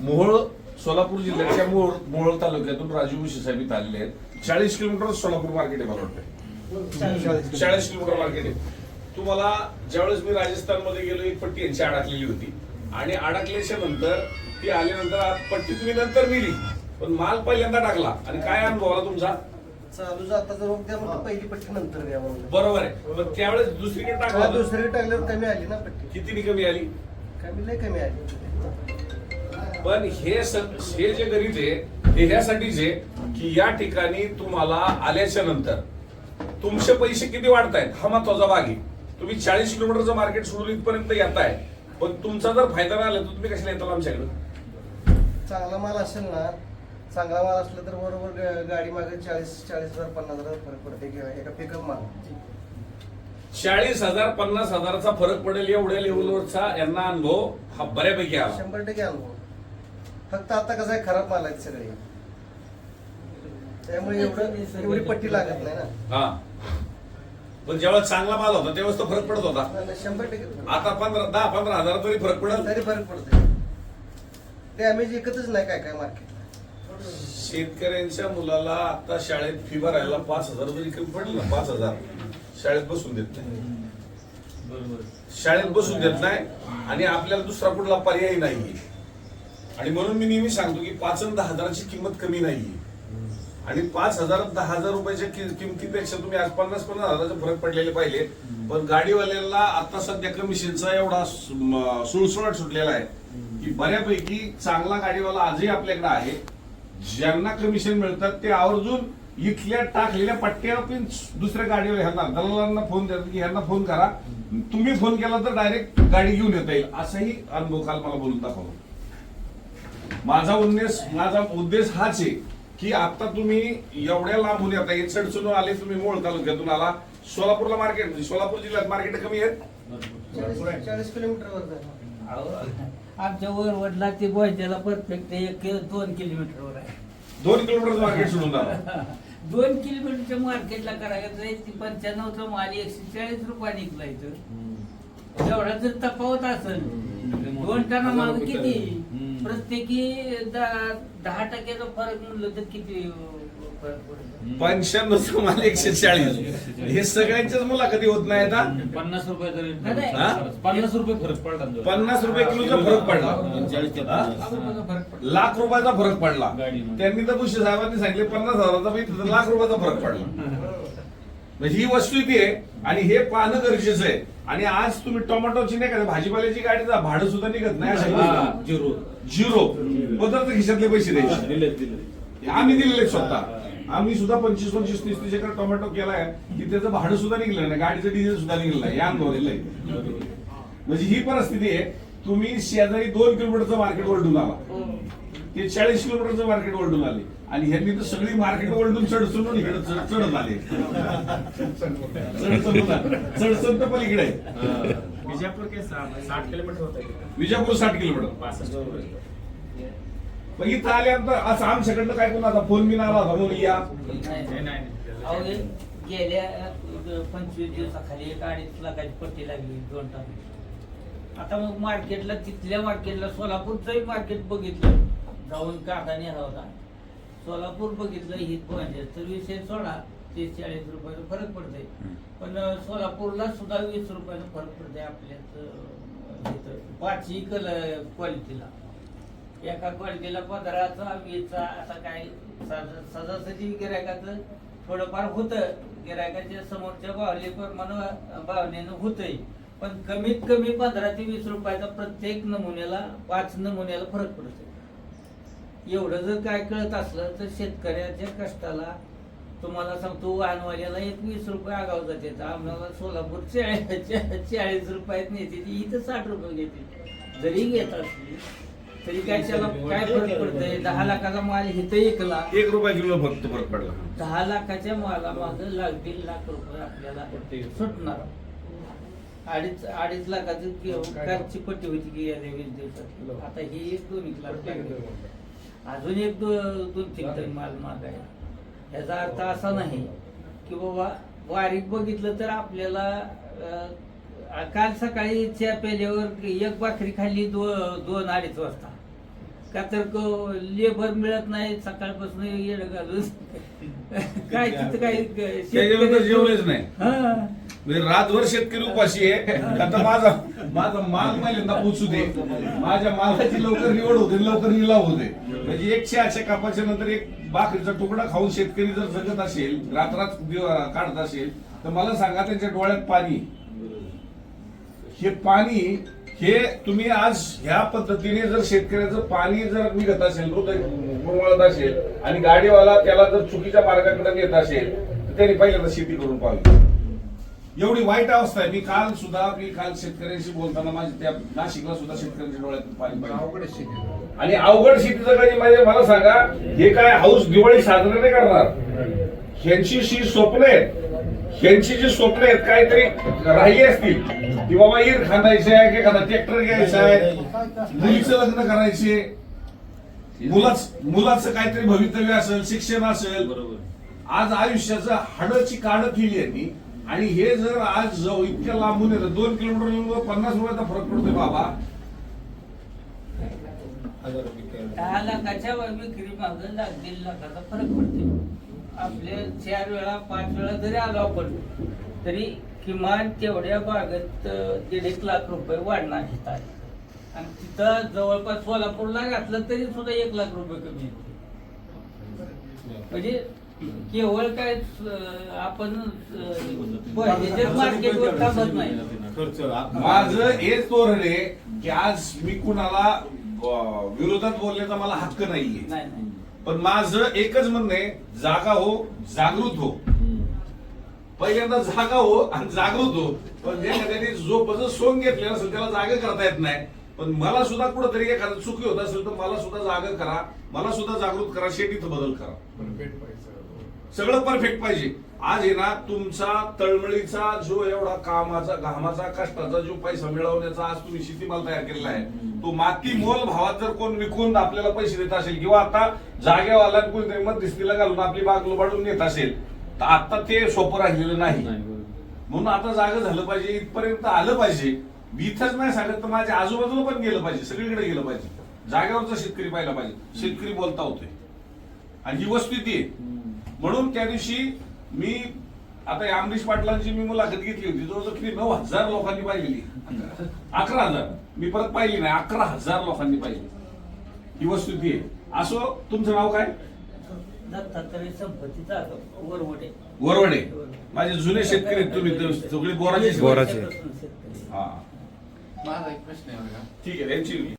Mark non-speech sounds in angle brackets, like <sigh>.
मोहोळ सोलापूर जिल्ह्याच्या मोहोळ मोहोळ तालुक्यातून राजू भुसे साहेब इथं आलेले आहेत. चाळीस किलोमीटर सोलापूर मार्केट आहे मला वाटतं चाळीस किलोमीटर मार्केट आहे. तुम्हाला ज्यावेळेस मी राजस्थानमध्ये गेलो एक पट्टी यांची अडकलेली होती. आणि अडकल्याच्या नंतर ती आल्यानंतर पट्टी तुम्ही नंतर मिली पण माल पहिल्यांदा टाकला. आणि काय अनुभव आला तुमचा? चालू जाता जर पहिली पट्टी नंतर द्या बरोबर आहे. पण त्यावेळेस दुसरीकडे टाकला दुसरी टाकल्यावर कमी आली ना पट्टी. किती कमी आली? कमी लय कमी आली. पण हे हे जे गणित आहे हे ह्यासाठीच आहे की या ठिकाणी तुम्हाला आल्याच्यानंतर तुमचे पैसे किती वाढतायत? हा महत्त्वाचा भाग आहे. तुम्ही चाळीस किलोमीटरचं मार्केट सोडून इथपर्यंत येताय. पण तुमचा जर फायदा नाही आला तर तुम्ही कशाला येताल आमच्याकडे? चांगला माल असेल ना चांगला माल असला तर बरोबर गाडी मागे चाळीस चाळीस हजार पन्नास हजार फरक पडते किंवा एका पिकअप माल. चाळीस हजार पन्नास हजाराचा फरक पडेल एवढ्या लेवलवरचा यांना अनुभव हा बऱ्यापैकी आला. शंभर टक्के अनुभव. फक्त आता कसं आहे खराब माल आहेत सगळे. त्यामुळे एवढं एवढी पट्टी लागत नाही ना. हा. पण जेव्हा चांगला माल होता त्यावेळेस तो फरक पडत होता. नाही, नाही, शंभर टक्के. आता पंधरा दहा पंधरा हजार तरी फरक पडेल तरी फरक पडते डॅमेज एकतच नाही काय काय मार्केट शेतकऱ्यांच्या मुलाला आता शाळेत फी भरायला पाच हजार जरी कमी पडली ना पाच हजार. शाळेत बसून देत नाही. शाळेत बसून देत नाही आणि आपल्याला दुसरा कुठला पर्याय नाही आणि म्हणून मी नेहमी सांगतो की पाच आणि दहा हजाराची किंमत कमी नाही आणि पाच हजार दहा हजार रुपयाच्या किमतीपेक्षा तुम्ही आज पन्नास पन्नास हजाराचे फरक पडलेले पाहिले. पण गाडीवाल्याला आता सध्या कमिशनचा एवढा सुळसुळाट सुटलेला आहे की बऱ्यापैकी चांगला गाडीवाला आजही आपल्याकडे आहे. ज्यांना कमिशन मिळतात ते आवर्जून इथल्या टाकलेल्या पट्ट्यावर पण दुसऱ्या गाडीवर ह्यांना दलालांना फोन देतात की ह्यांना फोन करा. तुम्ही फोन केला तर डायरेक्ट गाडी घेऊन येता येईल. असाही अनुभव काल मला बोलून दाखवला. माझा उद्देश माझा उद्देश हाच आहे की आता तुम्ही एवढ्या लांबून येता येत चढचून आले तुम्ही मोळ तालुक्यातून आला. सोलापूरला मार्केट सोलापूर जिल्ह्यात मार्केट कमी आहेत? चाळीस अहो, आमच्या वर वडला ते बोयद्याला परफेक्ट एक किलो दोन किलोमीटरवर आहे. दोन किलोमीटर मार्केट सोडून <laughs> दोन किलोमीटरच्या मार्केटला करायचं ती पंच्याण्णवचा माल एकशे चाळीस रुपये निघलायचं एवढा जर तफावत असेल दोन टना माग किती? प्रत्येकी दहा टक्क्याचा फरक म्हणलं तर किती फरक पडतो पंच्याण्णव माल एकशे चाळीस हे सगळ्यांच्याच मुलाखती होत नाही आता पन्नास रुपये तरी. हा? पन्नास रुपये फरक पडला ना. पन्नास रुपये किलोचा फरक पडला हा? फरक पडला. लाख रुपयाचा फरक पडला. त्यांनी तर बुशे साहेबांनी सांगितले पन्नास हजाराचा पण इथं लाख रुपयाचा फरक पडला म्हणजे ही वस्तुस्थिती आहे आणि हे पाहणं गरजेचं आहे. आणि आज तुम्ही टोमॅटोची नाही का भाजीपाल्याची गाडी जा भाडं सुद्धा निघत नाही. हा. झिरो. झिरो. पदार्थ खिशातले पैसे द्यायचे. आम्ही दिलेले स्वतः. आम्ही सुद्धा पंचवीस पंचवीस तीस तीस एकर टोमॅटो केलाय. की त्याचं भाडं सुद्धा निघलं नाही. गाडीचं डिझेल सुद्धा निघलं नाही. या अनुभवलेलं आहे म्हणजे ही परिस्थिती आहे. तुम्ही शेजारी दोन किलोमीटरचं मार्केट ओढून आला ते चाळीस किलोमीटरचं मार्केट ओढून आले. आणि ह्यांनी तर सगळी मार्केट ओढून चढचून इकडे चढ- चढत आले. चढचण तर पलीकडे आहे. विजापूर साठ किलोमीटर होता है विजापूर साठ किलोमीटर. मग इथं आल्यानंतर असं आमच्याकडनं काय कोणाचा फोन बिन आला? होता म्हणून या. नाही नाही अहो, हे गेल्या पंचवीस दिवसाखाली एक अडीच लाखाची पट्टी लागली दोन टन. आता मग मार्केटला तिथल्या मार्केटला सोलापूरचंही मार्केट बघितलं. जाऊन काका नेला होता. सोलापूर बघितलं ही तर विषय सोडा तीस चाळीस रुपयाचा फरक पडतोय. पण सोलापूरला सुद्धा वीस रुपयाचा फरक पडतोय आपल्याच पाचही कल क्वालिटीला एका क्वालिटीला पंधराचा वीसचा असा काय सजासजी गिरायकाचं थोडंफार होतं. गिरायकाच्या समोरच्या बावली प्रमाणे भावनेनं होतंय. पण कमीत कमी पंधरा ते वीस रुपयाचा प्रत्येक नमुन्याला पाच नमुन्याला फरक पडतोय. एवढं जर काय कळत असलं तर शेतकऱ्याच्या कष्टाला तुम्हाला सांगतो वाहनवाल्याला एक वीस रुपये आगाव जाते. आम्हाला सोलापूर चाळीस चाळीस रुपयात नेते. ती इथं साठ रुपये घेते. जरी घेत असली तरी काय त्याला काय फरक पडतंय? दहा लाखाचा माल इथं एकला. एक रुपया किलो फक्त फरक पडला. दहा लाखाच्या माला माग लाख दीड लाख रुपये आपल्याला सुटणार. अडीच अडीच लाखाची कारची पट्टी होती की या वीस दिवसात. आता ही एक दोन एक लाख अजून एक दो दोन तीन टन माल माग आहे याचा अर्थ असा नाही की बाबा वारीक बघितलं तर आपल्याला काल सकाळी चहा पेल्यावर एक भाकरी खाल्ली दो दोन अडीच वाजता. का तर लेबर मिळत नाही सकाळपासून येड घालून. काय तिथं काही नाही. रातभर शेतकरी उपाशी आहे. आता माझा माझा माल पहिल्यांदा पोचू दे. माझ्या मालाची लवकर निवड होते लवकर निलाव होते. म्हणजे एकशे अशा कापाच्या नंतर एक बाकरीचा तुकडा खाऊन शेतकरी जर जगत असेल रात्रात काढत असेल तर मला सांगा त्यांच्या डोळ्यात पाणी. हे पाणी हे तुम्ही आज ह्या पद्धतीने जर शेतकऱ्याचं पाणी जर निघत असेल गुरवळत असेल आणि गाडीवाला त्याला जर चुकीच्या मार्गाकडे नेत असेल तर त्यांनी पहिल्यांदा शेती करून पाहावी. एवढी वाईट अवस्था आहे. मी काल सुद्धा मी काल शेतकऱ्यांशी बोलताना माझ्या त्या नाशिकला सुद्धा शेतकऱ्यांच्या डोळ्यातून पाणी पाहिजे आणि अवघड शेतीचं काही म्हणजे मला सांगा हे काय हाऊस दिवाळी साजरा नाही करणार? ह्यांची जी स्वप्न आहेत ह्यांची जी स्वप्न आहेत काहीतरी राहिली असतील. की बाबा ईर खांदायचे आहे की एखादा ट्रॅक्टर घ्यायचा आहे मुलीचं लग्न करायचे मुलाच मुलाचं काहीतरी भवितव्य असेल शिक्षण असेल. बरोबर. आज आयुष्याचं हाडची काढत केली आहे ती. आणि हे जर आज जाऊ इतक्या लांबून येतं दोन किलोमीटर पन्नास रुपयाचा फरक पडतोय बाबा. दहा लाखाच्या विक्री माग लाख दीड लाखाचा फरक पडते आपले चार वेळा पाच वेळा जरी आलो आपण तरी किमान तेवढ्या बागेत दीड एक लाख रुपये वाढणार घेत आहे. आणि तिथं जवळपास सोलापूरला घातलं तरी सुद्धा एक लाख रुपये कमी येते म्हणजे केवळ काय आपण मार्केटवर थांबत नाही. माझं हेच धोरण आहे की आज मी कुणाला विरोधात बोलण्याचा मला हक्क नाहीये. नाही नाही. पण माझं एकच म्हणणं आहे जागा हो जागृत हो. पहिल्यांदा जागा हो आणि जागृत हो. पण जे एखाद्याने झोपचं सोंग घेतलेलं असेल त्याला जागा करता येत नाही. पण मला सुद्धा कुठंतरी एखादं चुकी होत असेल तर मला सुद्धा जागा करा. मला सुद्धा जागृत करा शेतीत बदल करा. सगळं परफेक्ट पाहिजे. आज आहे ना तुमचा तळमळीचा जो एवढा कामाचा घामाचा कष्टाचा जो पैसा मिळवण्याचा आज तुम्ही शेतीमाल तयार केलेला आहे तो माती मोल भावात जर कोण विकून आपल्याला पैसे देत असेल किंवा आता जागेवाला कोणीतरी मध्यस्थीला घालून आपली बाग लुबाडून नेत असेल तर आता ते सोपं राहिलेलं नाही. म्हणून आता जागा झालं पाहिजे इथपर्यंत आलं पाहिजे. मी इथंच नाही सांगत तर माझ्या आजूबाजूला पण गेलं पाहिजे सगळीकडे गेलं पाहिजे. जागेवरचा शेतकरी पाहिला पाहिजे. शेतकरी बोलता होतोय. आणि ही आहे. हम्म. म्हणून त्या दिवशी मी आता अमरीश पाटलांची मी मुलाखत घेतली होती. जवळजवळ किती? नऊ हजार लोकांनी पाहिलेली. अकरा हजार. मी परत पाहिली नाही. अकरा हजार लोकांनी पाहिली. ही वस्तुस्थिती आहे. असो तुमचं नाव काय? वरवडे. वरवडे. माझे जुने शेतकरी आहेत तुम्ही. ते सगळे बोराचे. बोराचे. हा. माझा एक प्रश्न आहे ठीक आहे त्यांची